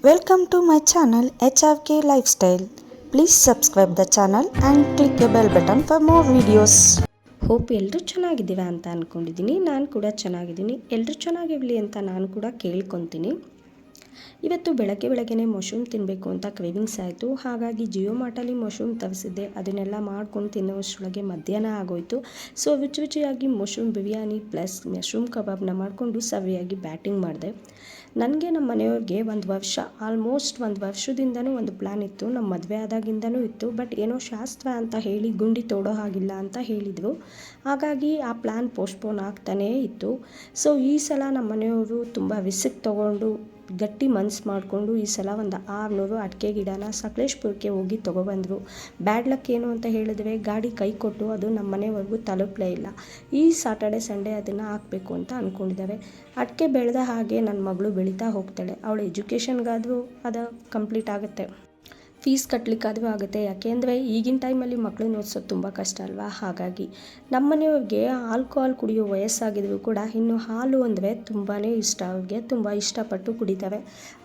Welcome to my channel HFK Lifestyle. Please subscribe the channel and click the bell button for more videos. Hope ಎಲ್ಲರೂ ಚೆನ್ನಾಗಿದ್ದೀರಾ ಅಂತ ಅಂದ್ಕೊಂಡಿದ್ದೀನಿ ನಾನು ಕೂಡ ಚೆನ್ನಾಗಿದ್ದೀನಿ ಎಲ್ಲರೂ ಚೆನ್ನಾಗಿರಲಿ ಅಂತ ನಾನು ಕೂಡ ಕೇಳ್ಕೊತೀನಿ ಇವತ್ತು ಬೆಳಗ್ಗೆ ಬೆಳಗ್ಗೆನೇ ಮಶ್ರೂಮ್ ತಿನ್ನಬೇಕು ಅಂತ ಕ್ರೇವಿಂಗ್ಸ್ ಆಯಿತು. ಹಾಗಾಗಿ ಜಿಯೋ ಮಾರ್ಟಲ್ಲಿ ಮಶ್ರೂಮ್ ತರಿಸಿದ್ದೆ. ಅದನ್ನೆಲ್ಲ ಮಾಡ್ಕೊಂಡು ತಿನ್ನೋಷ್ಟರೊಳಗೆ ಮಧ್ಯಾಹ್ನ ಆಗೋಯಿತು. ಸೊ ರುಚಿ ರುಚಿಯಾಗಿ ಮಶ್ರೂಮ್ ಬಿರಿಯಾನಿ ಪ್ಲಸ್ ಮಶ್ರೂಮ್ ಕಬಾಬ್ನ ಮಾಡಿಕೊಂಡು ಸವಿಯಾಗಿ ಬ್ಯಾಟಿಂಗ್ ಮಾಡಿದೆ. ನನಗೆ ನಮ್ಮ ಮನೆಯವ್ರಿಗೆ ಒಂದು ವರ್ಷ, ಆಲ್ಮೋಸ್ಟ್ ಒಂದು ವರ್ಷದಿಂದನೂ ಒಂದು ಪ್ಲ್ಯಾನ್ ಇತ್ತು. ನಮ್ಮ ಮದುವೆ ಆದಾಗಿಂದನೂ ಇತ್ತು. ಬಟ್ ಏನೋ ಶಾಸ್ತ್ರ ಅಂತ ಹೇಳಿ ಗುಂಡಿ ತೋಡೋ ಹಾಗಿಲ್ಲ ಅಂತ ಹೇಳಿದರು. ಹಾಗಾಗಿ ಆ ಪ್ಲ್ಯಾನ್ ಪೋಸ್ಟ್ಪೋನ್ ಆಗ್ತಾನೇ ಇತ್ತು. ಸೊ ಈ ಸಲ ನಮ್ಮ ಮನೆಯವರು ತುಂಬ ರಿಸ್ಕ್ ತೊಗೊಂಡು ಗಟ್ಟಿ ಮನ್ಸು ಮಾಡಿಕೊಂಡು ಈ ಸಲ ಒಂದು ಆರುನೂರು ಅಡಿಕೆ ಗಿಡನ ಸಕಲೇಶ್ಪುರಕ್ಕೆ ಹೋಗಿ ತೊಗೊಬಂದರು. ಬ್ಯಾಡ್ ಲಕ್ ಏನು ಅಂತ ಹೇಳಿದ್ರೆ ಗಾಡಿ ಕೈ ಕೊಟ್ಟು ಅದು ನಮ್ಮ ಮನೆವರೆಗೂ ತಲುಪಲೇ ಇಲ್ಲ. ಈ ಸಾಟರ್ಡೆ ಸಂಡೇ ಅದನ್ನು ಹಾಕಬೇಕು ಅಂತ ಅಂದ್ಕೊಂಡಿದ್ದಾರೆ ಅಡಿಕೆ ಬೆಳೆದ ಹಾಗೆ ನನ್ನ ಮಗಳು ಬೆಳೀತಾ ಹೋಗ್ತಾಳೆ. ಅವಳ ಎಜುಕೇಷನ್ಗಾದರೂ ಅದು ಕಂಪ್ಲೀಟ್ ಆಗುತ್ತೆ. ಫೀಸ್ ಕಟ್ಟಲಿಕ್ಕಾದರೂ ಆಗುತ್ತೆ. ಯಾಕೆಂದರೆ ಈಗಿನ ಟೈಮಲ್ಲಿ ಮಕ್ಕಳನ್ನ ಓದಿಸೋದು ತುಂಬ ಕಷ್ಟ ಅಲ್ವಾ? ಹಾಗಾಗಿ ನಮ್ಮ ಮನೆಯವ್ರಿಗೆ ಆಲ್ಕೋಹಾಲ್ ಕುಡಿಯೋ ವಯಸ್ಸಾಗಿದ್ರು ಕೂಡ ಇನ್ನು ಹಾಲು ಅಂದರೆ ತುಂಬಾ ಇಷ್ಟ. ಅವ್ರಿಗೆ ತುಂಬ ಇಷ್ಟಪಟ್ಟು ಕುಡಿತವೆ.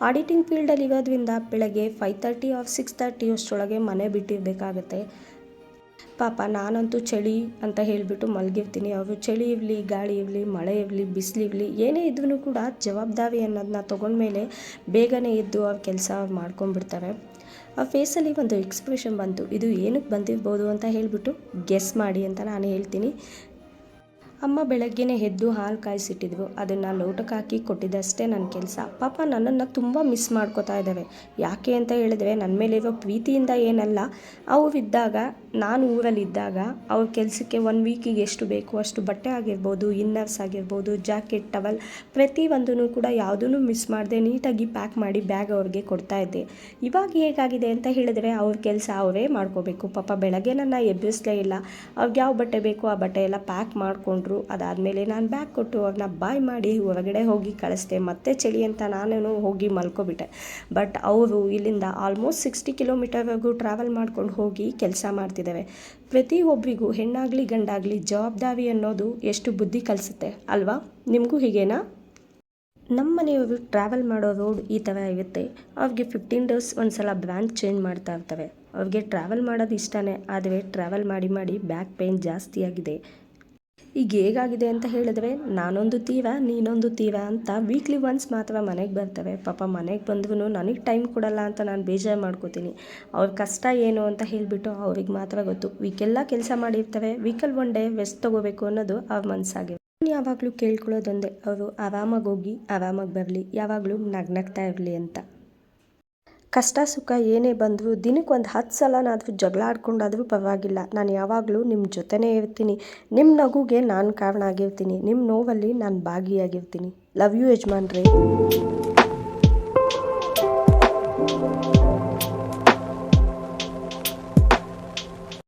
ಆಡಿಟಿಂಗ್ ಫೀಲ್ಡಲ್ಲಿ ಇರೋದ್ರಿಂದ ಬೆಳಗ್ಗೆ five thirty of six thirty ಅಷ್ಟರೊಳಗೆ ಮನೆ ಬಿಟ್ಟಿರಬೇಕಾಗತ್ತೆ. ಪಾಪ ನಾನಂತೂ ಚಳಿ ಅಂತ ಹೇಳಿಬಿಟ್ಟು ಮಲಗಿರ್ತೀನಿ. ಅವರು ಚಳಿ ಇರಲಿ, ಗಾಳಿ ಇರಲಿ, ಮಳೆ ಇರಲಿ, ಬಿಸಿಲು ಇರಲಿ, ಏನೇ ಇದ್ರೂ ಕೂಡ ಜವಾಬ್ದಾರಿ ಅನ್ನೋದನ್ನ ತೊಗೊಂಡ್ಮೇಲೆ ಬೇಗನೆ ಎದ್ದು ಅವ್ರ ಕೆಲಸ ಅವ್ರು ಮಾಡ್ಕೊಂಡ್ಬಿಡ್ತಾರೆ ಆ ಫೇಸಲ್ಲಿ ಒಂದು ಎಕ್ಸ್ಪ್ರೆಷನ್ ಬಂತು. ಇದು ಏನಕ್ಕೆ ಬಂದಿರ್ಬೋದು ಅಂತ ಹೇಳಿಬಿಟ್ಟು ಗೆಸ್ ಮಾಡಿ ಅಂತ ನಾನು ಹೇಳ್ತೀನಿ. ಅಮ್ಮ ಬೆಳಗ್ಗೆನೇ ಎದ್ದು ಹಾಲು ಕಾಯಿಸಿಟ್ಟಿದ್ರು ಅದನ್ನು ಲೋಟಕ್ಕೆ ಹಾಕಿ ಕೊಟ್ಟಿದ್ದಷ್ಟೇ ನನ್ನ ಕೆಲಸ. ಪಾಪ ನನ್ನನ್ನು ತುಂಬ ಮಿಸ್ ಮಾಡ್ಕೋತಾ ಇದ್ದಾವೆ. ಯಾಕೆ ಅಂತ ಹೇಳಿದ್ರೆ ನನ್ನ ಮೇಲಿರೋ ಪ್ರೀತಿಯಿಂದ ಏನಲ್ಲ. ಅವರಿದ್ದಾಗ ನಾನು ಊರಲ್ಲಿದ್ದಾಗ, ಅವ್ರ ಕೆಲಸಕ್ಕೆ ಒನ್ ವೀಕಿಗೆ ಎಷ್ಟು ಬೇಕು ಅಷ್ಟು ಬಟ್ಟೆ ಆಗಿರ್ಬೋದು ಇನ್ನರ್ಸ್ ಆಗಿರ್ಬೋದು ಜಾಕೆಟ್ ಟವಲ್ ಪ್ರತಿಯೊಂದೂ ಕೂಡ ಯಾವುದೂ ಮಿಸ್ ಮಾಡದೆ ನೀಟಾಗಿ ಪ್ಯಾಕ್ ಮಾಡಿ ಬ್ಯಾಗ್ ಅವ್ರಿಗೆ ಕೊಡ್ತಾ ಇದ್ದೆ. ಇವಾಗ ಹೇಗಾಗಿದೆ ಅಂತ ಹೇಳಿದ್ರೆ ಅವ್ರ ಕೆಲಸ ಅವರೇ ಮಾಡ್ಕೋಬೇಕು. ಪಾಪ ಬೆಳಗ್ಗೆ ನನ್ನ ಎಬ್ಬಿಸ್ಲೇ ಇಲ್ಲ. ಅವ್ರಿಗೆ ಯಾವ ಬಟ್ಟೆ ಬೇಕು ಆ ಬಟ್ಟೆ ಎಲ್ಲ ಪ್ಯಾಕ್ ಮಾಡಿಕೊಂಡ್ರು. ಅದಾದಮೇಲೆ ನಾನು ಬ್ಯಾಗ್ ಕೊಟ್ಟು ಅವ್ರನ್ನ ಬಾಯ್ ಮಾಡಿ ಹೊರಗಡೆ ಹೋಗಿ ಕಳಿಸ್ದೆ. ಮತ್ತೆ ಚಳಿ ಅಂತ ನಾನೇನು ಹೋಗಿ ಮಲ್ಕೊಬಿಟ್ಟೆ. ಬಟ್ ಅವರು ಇಲ್ಲಿಂದ ಆಲ್ಮೋಸ್ಟ್ ಸಿಕ್ಸ್ಟಿ ಕಿಲೋಮೀಟರ್ವರೆಗೂ ಟ್ರಾವೆಲ್ ಮಾಡ್ಕೊಂಡು ಹೋಗಿ ಕೆಲಸ ಮಾಡ್ತಿದ್ದಾವೆ ಪ್ರತಿಯೊಬ್ಬರಿಗೂ ಹೆಣ್ಣಾಗಲಿ ಗಂಡಾಗಲಿ ಜವಾಬ್ದಾರಿ ಅನ್ನೋದು ಎಷ್ಟು ಬುದ್ಧಿ ಕಲಿಸುತ್ತೆ ಅಲ್ವಾ? ನಿಮಗೂ ಹೀಗೇನಾ? ನಮ್ಮ ಮನೆಯವರು ಟ್ರಾವೆಲ್ ಮಾಡೋ ರೋಡ್ ಈ ಥರ ಇರುತ್ತೆ. ಅವ್ರಿಗೆ ಫಿಫ್ಟೀನ್ ಡೇಸ್ ಒಂದು ಸಲ ಬ್ರ್ಯಾಂಚ್ ಚೇಂಜ್ ಮಾಡ್ತಾ ಇರ್ತವೆ. ಅವ್ರಿಗೆ ಟ್ರಾವೆಲ್ ಮಾಡೋದು ಇಷ್ಟನೇ. ಆದರೆ ಟ್ರಾವೆಲ್ ಮಾಡಿ ಮಾಡಿ ಬ್ಯಾಕ್ ಪೇಯ್ನ್ ಜಾಸ್ತಿ ಆಗಿದೆ. ಈಗ ಹೇಗಾಗಿದೆ ಅಂತ ಹೇಳಿದ್ರೆ ನಾನೊಂದು ತೀವ, ನೀನೊಂದು ತೀವ ಅಂತ ವೀಕ್ಲಿ ಒನ್ಸ್ ಮಾತ್ರ ಮನೆಗೆ ಬರ್ತವೆ. ಪಾಪ ಮನೆಗೆ ಬಂದ್ರೂ ನನಗೆ ಟೈಮ್ ಕೊಡಲ್ಲ ಅಂತ ನಾನು ಬೇಜಾರು ಮಾಡ್ಕೋತೀನಿ. ಅವ್ರ ಕಷ್ಟ ಏನು ಅಂತ ಹೇಳಿಬಿಟ್ಟು ಅವ್ರಿಗೆ ಮಾತ್ರ ಗೊತ್ತು. ವೀಕೆಲ್ಲ ಕೆಲಸ ಮಾಡಿರ್ತವೆ ವೀಕಲ್ ಒನ್ ಡೇ ವೆಸ್ಟ್ ತೊಗೋಬೇಕು ಅನ್ನೋದು ಅವ್ರ ಮನಸ್ಸಾಗಿದೆ ಯಾವಾಗಲೂ ಕೇಳ್ಕೊಳ್ಳೋದೊಂದೇ, ಅವರು ಆರಾಮಾಗಿ ಹೋಗಿ, ಆರಾಮಾಗಿ ಬರಲಿ, ಯಾವಾಗಲೂ ನಗ್ನಗ್ತಾ ಇರಲಿ ಅಂತ. ಕಷ್ಟ ಸುಖ ಏನೇ ಬಂದರೂ ದಿನಕ್ಕೆ ಒಂದು ಹತ್ತು ಸಲನಾದರೂ ಜಗಳ ಆಡ್ಕೊಂಡಾದರೂ ಪರವಾಗಿಲ್ಲ. ನಾನು ಯಾವಾಗಲೂ ನಿಮ್ಮ ಜೊತೆನೇ ಇರ್ತೀನಿ. ನಿಮ್ಮ ನಗುಗೆ ನಾನು ಕಾರಣ ಆಗಿರ್ತೀನಿ. ನಿಮ್ಮ ನೋವಲ್ಲಿ ನಾನು ಭಾಗಿಯಾಗಿರ್ತೀನಿ. Love you ಯಜಮಾನ್ರಿ.